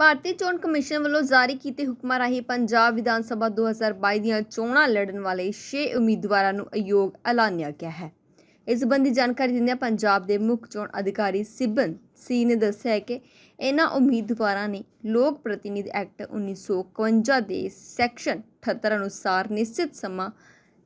ਭਾਰਤੀ ਚੋਣ ਕਮਿਸ਼ਨ ਵੱਲੋਂ ਜਾਰੀ ਕੀਤੇ ਹੁਕਮਾਂ ਰਾਹੀਂ ਪੰਜਾਬ ਵਿਧਾਨ ਸਭਾ 2022 ਦੀਆਂ ਚੋਣਾਂ ਲੜਨ ਵਾਲੇ 6 ਉਮੀਦਵਾਰਾਂ ਨੂੰ ਅਯੋਗ ਐਲਾਨਿਆ ਗਿਆ ਹੈ। ਇਸ ਸੰਬੰਧੀ ਜਾਣਕਾਰੀ ਦਿੰਦਿਆਂ ਪੰਜਾਬ ਦੇ ਮੁੱਖ ਚੋਣ ਅਧਿਕਾਰੀ ਸਿਬਨ ਸੀ ਨੇ ਦੱਸਿਆ ਹੈ ਕਿ ਇਹਨਾਂ ਉਮੀਦਵਾਰਾਂ ਨੇ ਲੋਕ ਪ੍ਰਤੀਨਿਧ ਐਕਟ 1951 ਦੇ ਸੈਕਸ਼ਨ 78 ਅਨੁਸਾਰ ਨਿਸ਼ਚਿਤ ਸਮਾਂ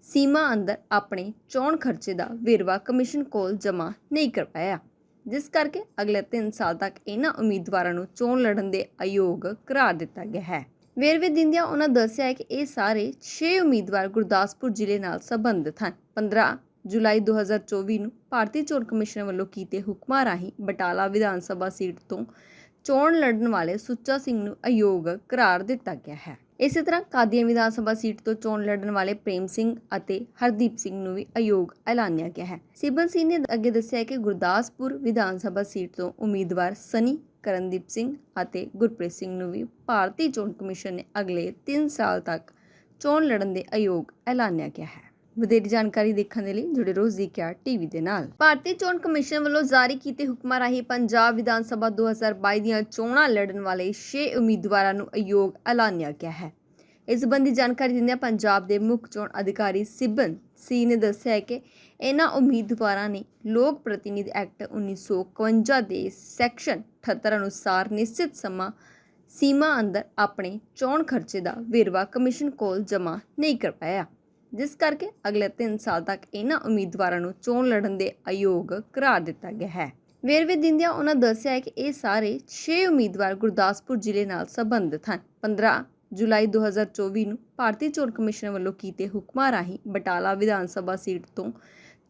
ਸੀਮਾ ਅੰਦਰ ਆਪਣੇ ਚੋਣ ਖਰਚੇ ਦਾ ਵੇਰਵਾ ਕਮਿਸ਼ਨ ਕੋਲ ਜਮ੍ਹਾਂ ਨਹੀਂ ਕਰਵਾਇਆ ਜਿਸ ਕਰਕੇ ਅਗਲੇ 3 ਸਾਲ ਤੱਕ ਇਹਨਾਂ ਉਮੀਦਵਾਰਾਂ ਨੂੰ ਚੋਣ ਲੜਨ ਦੇ ਅਯੋਗ ਕਰਾਰ ਦਿੱਤਾ ਗਿਆ ਹੈ। ਵੇਰਵੇ ਦਿੰਦਿਆਂ ਉਹਨਾਂ ਦੱਸਿਆ ਹੈ ਕਿ ਇਹ ਸਾਰੇ 6 ਉਮੀਦਵਾਰ ਗੁਰਦਾਸਪੁਰ ਜ਼ਿਲ੍ਹੇ ਨਾਲ ਸੰਬੰਧਿਤ ਹਨ। 15 ਜੁਲਾਈ 2024 ਨੂੰ ਭਾਰਤੀ ਚੋਣ ਕਮਿਸ਼ਨ ਵੱਲੋਂ ਕੀਤੇ ਹੁਕਮਾਂ ਰਾਹੀਂ ਬਟਾਲਾ ਵਿਧਾਨ ਸਭਾ ਸੀਟ ਤੋਂ ਚੋਣ ਲੜਨ ਵਾਲੇ ਸੁੱਚਾ ਸਿੰਘ ਨੂੰ ਅਯੋਗ ਕਰਾਰ ਦਿੱਤਾ ਗਿਆ ਹੈ। ਇਸੇ ਤਰ੍ਹਾਂ ਕਾਦੀਆਂ ਵਿਧਾਨ ਸਭਾ ਸੀਟ ਤੋਂ ਚੋਣ ਲੜਨ ਵਾਲੇ ਪ੍ਰੇਮ ਸਿੰਘ ਅਤੇ ਹਰਦੀਪ ਸਿੰਘ ਨੂੰ ਵੀ ਅਯੋਗ ਐਲਾਨਿਆ ਗਿਆ ਹੈ। ਸਿਬਨ ਸਿੰਘ ਨੇ ਅੱਗੇ ਦੱਸਿਆ ਕਿ ਗੁਰਦਾਸਪੁਰ ਵਿਧਾਨ ਸਭਾ ਸੀਟ ਤੋਂ ਉਮੀਦਵਾਰ ਸਨੀ, ਕਰਨਦੀਪ ਸਿੰਘ ਅਤੇ ਗੁਰਪ੍ਰੀਤ ਸਿੰਘ ਨੂੰ ਵੀ ਭਾਰਤੀ ਚੋਣ ਕਮਿਸ਼ਨ ਨੇ ਅਗਲੇ 3 ਸਾਲ ਤੱਕ ਚੋਣ ਲੜਨ ਦੇ ਅਯੋਗ ਐਲਾਨਿਆ ਗਿਆ ਹੈ। ਵਧੇਰੇ ਜਾਣਕਾਰੀ ਦੇਖਣ ਦੇ ਲਈ ਜੁੜੇ ਰਹੋ ਜ਼ੀਕਿਆ ਟੀਵੀ ਦੇ ਨਾਲ। ਭਾਰਤੀ ਚੋਣ ਕਮਿਸ਼ਨ ਵੱਲੋਂ ਜਾਰੀ ਕੀਤੇ ਹੁਕਮਾਂ ਰਾਹੀਂ ਪੰਜਾਬ ਵਿਧਾਨ ਸਭਾ 2022 ਦੀਆਂ ਚੋਣਾਂ ਲੜਨ ਵਾਲੇ 6 ਉਮੀਦਵਾਰਾਂ ਨੂੰ ਅਯੋਗ ਐਲਾਨਿਆ ਗਿਆ ਹੈ। ਇਸ ਸੰਬੰਧੀ ਜਾਣਕਾਰੀ ਦਿੰਦਿਆਂ ਪੰਜਾਬ ਦੇ ਮੁੱਖ ਚੋਣ ਅਧਿਕਾਰੀ ਸਿਬਨ ਸੀ ਨੇ ਦੱਸਿਆ ਕਿ ਇਹਨਾਂ ਉਮੀਦਵਾਰਾਂ ਨੇ ਲੋਕ ਪ੍ਰਤੀਨਿਧ ਐਕਟ 1951 ਦੇ ਸੈਕਸ਼ਨ 78 ਅਨੁਸਾਰ ਨਿਸ਼ਚਿਤ ਸਮਾਂ ਸੀਮਾ ਅੰਦਰ ਆਪਣੇ ਚੋਣ ਖਰਚੇ ਦਾ ਵੇਰਵਾ ਕਮਿਸ਼ਨ ਕੋਲ ਜਮ੍ਹਾਂ ਨਹੀਂ ਕਰਵਾਇਆ ਜਿਸ ਕਰਕੇ ਅਗਲੇ 3 ਸਾਲ ਤੱਕ ਇਹਨਾਂ ਉਮੀਦਵਾਰਾਂ ਨੂੰ ਚੋਣ ਲੜਨ ਦੇ ਅਯੋਗ ਕਰਾਰ ਦਿੱਤਾ ਗਿਆ ਹੈ। ਵੇਰਵੇ ਦਿੰਦਿਆਂ ਉਹਨਾਂ ਦੱਸਿਆ ਹੈ ਕਿ ਇਹ ਸਾਰੇ 6 ਉਮੀਦਵਾਰ ਗੁਰਦਾਸਪੁਰ ਜ਼ਿਲ੍ਹੇ ਨਾਲ ਸੰਬੰਧਿਤ ਹਨ। 15 ਜੁਲਾਈ 2024 ਨੂੰ ਭਾਰਤੀ ਚੋਣ ਕਮਿਸ਼ਨ ਵੱਲੋਂ ਕੀਤੇ ਹੁਕਮਾਂ ਰਾਹੀਂ ਬਟਾਲਾ ਵਿਧਾਨ ਸਭਾ ਸੀਟ ਤੋਂ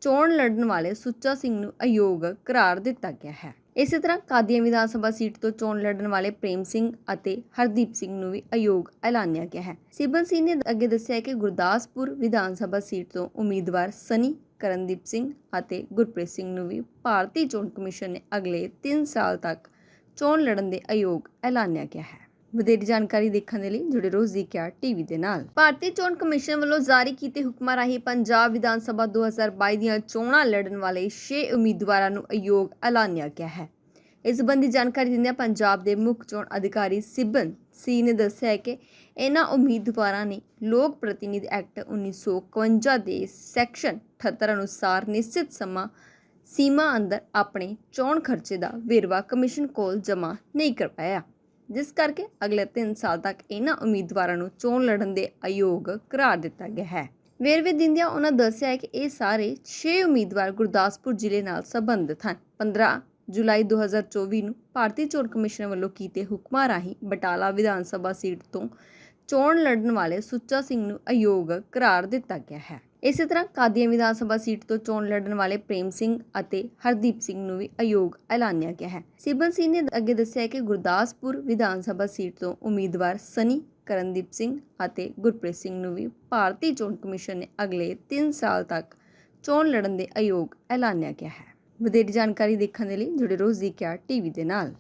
ਚੋਣ ਲੜਨ ਵਾਲੇ ਸੁੱਚਾ ਸਿੰਘ ਨੂੰ ਅਯੋਗ ਕਰਾਰ ਦਿੱਤਾ ਗਿਆ ਹੈ। ਇਸੇ ਤਰ੍ਹਾਂ ਕਾਦੀਆਂ ਵਿਧਾਨ ਸਭਾ ਸੀਟ ਤੋਂ ਚੋਣ ਲੜਨ ਵਾਲੇ ਪ੍ਰੇਮ ਸਿੰਘ ਅਤੇ ਹਰਦੀਪ ਸਿੰਘ ਨੂੰ ਵੀ ਅਯੋਗ ਐਲਾਨਿਆ ਗਿਆ ਹੈ। ਸਿਬਨ ਸਿੰਘ ਨੇ ਅੱਗੇ ਦੱਸਿਆ ਕਿ ਗੁਰਦਾਸਪੁਰ ਵਿਧਾਨ ਸਭਾ ਸੀਟ ਤੋਂ ਉਮੀਦਵਾਰ ਸਨੀ, ਕਰਨਦੀਪ ਸਿੰਘ ਅਤੇ ਗੁਰਪ੍ਰੀਤ ਸਿੰਘ ਨੂੰ ਵੀ ਭਾਰਤੀ ਚੋਣ ਕਮਿਸ਼ਨ ਨੇ ਅਗਲੇ 3 ਸਾਲ ਤੱਕ ਚੋਣ ਲੜਨ ਦੇ ਅਯੋਗ ਐਲਾਨਿਆ ਗਿਆ ਹੈ। ਵਧੇਰੇ ਜਾਣਕਾਰੀ ਦੇਖਣ ਦੇ ਲਈ ਜੁੜੇ ਰਹੋ ਜ਼ੀਕਿਆ ਟੀਵੀ ਦੇ ਨਾਲ। ਭਾਰਤੀ ਚੋਣ ਕਮਿਸ਼ਨ ਵੱਲੋਂ ਜਾਰੀ ਕੀਤੇ ਹੁਕਮਾਂ ਰਾਹੀਂ ਪੰਜਾਬ ਵਿਧਾਨ ਸਭਾ 2022 ਦੀਆਂ ਚੋਣਾਂ ਲੜਨ ਵਾਲੇ 6 ਉਮੀਦਵਾਰਾਂ ਨੂੰ ਅਯੋਗ ਐਲਾਨਿਆ ਗਿਆ ਹੈ। ਇਸ ਸੰਬੰਧੀ ਜਾਣਕਾਰੀ ਦਿੰਦਿਆਂ ਪੰਜਾਬ ਦੇ ਮੁੱਖ ਚੋਣ ਅਧਿਕਾਰੀ ਸਿਬਨ ਸੀ ਨੇ ਦੱਸਿਆ ਕਿ ਇਹਨਾਂ ਉਮੀਦਵਾਰਾਂ ਨੇ ਲੋਕ ਪ੍ਰਤੀਨਿਧ ਐਕਟ 1951 ਦੇ ਸੈਕਸ਼ਨ 78 ਅਨੁਸਾਰ ਨਿਸ਼ਚਿਤ ਸਮਾਂ ਸੀਮਾ ਅੰਦਰ ਆਪਣੇ ਚੋਣ ਖਰਚੇ ਦਾ ਵੇਰਵਾ ਕਮਿਸ਼ਨ ਕੋਲ ਜਮ੍ਹਾਂ ਨਹੀਂ ਕਰਵਾਇਆ ਜਿਸ ਕਰਕੇ ਅਗਲੇ 3 ਸਾਲ ਤੱਕ ਇਹਨਾਂ ਉਮੀਦਵਾਰਾਂ ਨੂੰ ਚੋਣ ਲੜਨ ਦੇ ਅਯੋਗ ਕਰਾਰ ਦਿੱਤਾ ਗਿਆ ਹੈ। ਵੇਰਵੇ ਦਿੰਦਿਆਂ ਉਹਨਾਂ ਦੱਸਿਆ ਹੈ ਕਿ ਇਹ ਸਾਰੇ 6 ਉਮੀਦਵਾਰ ਗੁਰਦਾਸਪੁਰ ਜ਼ਿਲ੍ਹੇ ਨਾਲ ਸੰਬੰਧਿਤ ਹਨ। 15 ਜੁਲਾਈ 2024 ਨੂੰ ਭਾਰਤੀ ਚੋਣ ਕਮਿਸ਼ਨ ਵੱਲੋਂ ਕੀਤੇ ਹੁਕਮਾਂ ਰਾਹੀਂ ਬਟਾਲਾ ਵਿਧਾਨ ਸਭਾ ਸੀਟ ਤੋਂ ਚੋਣ ਲੜਨ ਵਾਲੇ ਸੁੱਚਾ ਸਿੰਘ ਨੂੰ ਅਯੋਗ ਕਰਾਰ ਦਿੱਤਾ ਗਿਆ ਹੈ। ਇਸੇ ਤਰ੍ਹਾਂ ਕਾਦੀਆਂ ਵਿਧਾਨ ਸਭਾ ਸੀਟ ਤੋਂ ਚੋਣ ਲੜਨ ਵਾਲੇ ਪ੍ਰੇਮ ਸਿੰਘ ਅਤੇ ਹਰਦੀਪ ਸਿੰਘ ਨੂੰ ਵੀ ਅਯੋਗ ਐਲਾਨਿਆ ਗਿਆ ਹੈ। ਸਿਬਨ ਸਿੰਘ ਨੇ ਅੱਗੇ ਦੱਸਿਆ ਕਿ ਗੁਰਦਾਸਪੁਰ ਵਿਧਾਨ ਸਭਾ ਸੀਟ ਤੋਂ ਉਮੀਦਵਾਰ ਸਨੀ, ਕਰਨਦੀਪ ਸਿੰਘ ਅਤੇ ਗੁਰਪ੍ਰੀਤ ਸਿੰਘ ਨੂੰ ਵੀ ਭਾਰਤੀ ਚੋਣ ਕਮਿਸ਼ਨ ਨੇ ਅਗਲੇ 3 ਸਾਲ ਤੱਕ ਚੋਣ ਲੜਨ ਦੇ ਅਯੋਗ ਐਲਾਨਿਆ ਗਿਆ ਹੈ। ਵਧੇਰੇ ਜਾਣਕਾਰੀ ਦੇਖਣ ਦੇ ਲਈ ਜੁੜੇ ਰਹੋ ਜ਼ੀਕਿਆ ਟੀਵੀ ਦੇ ਨਾਲ।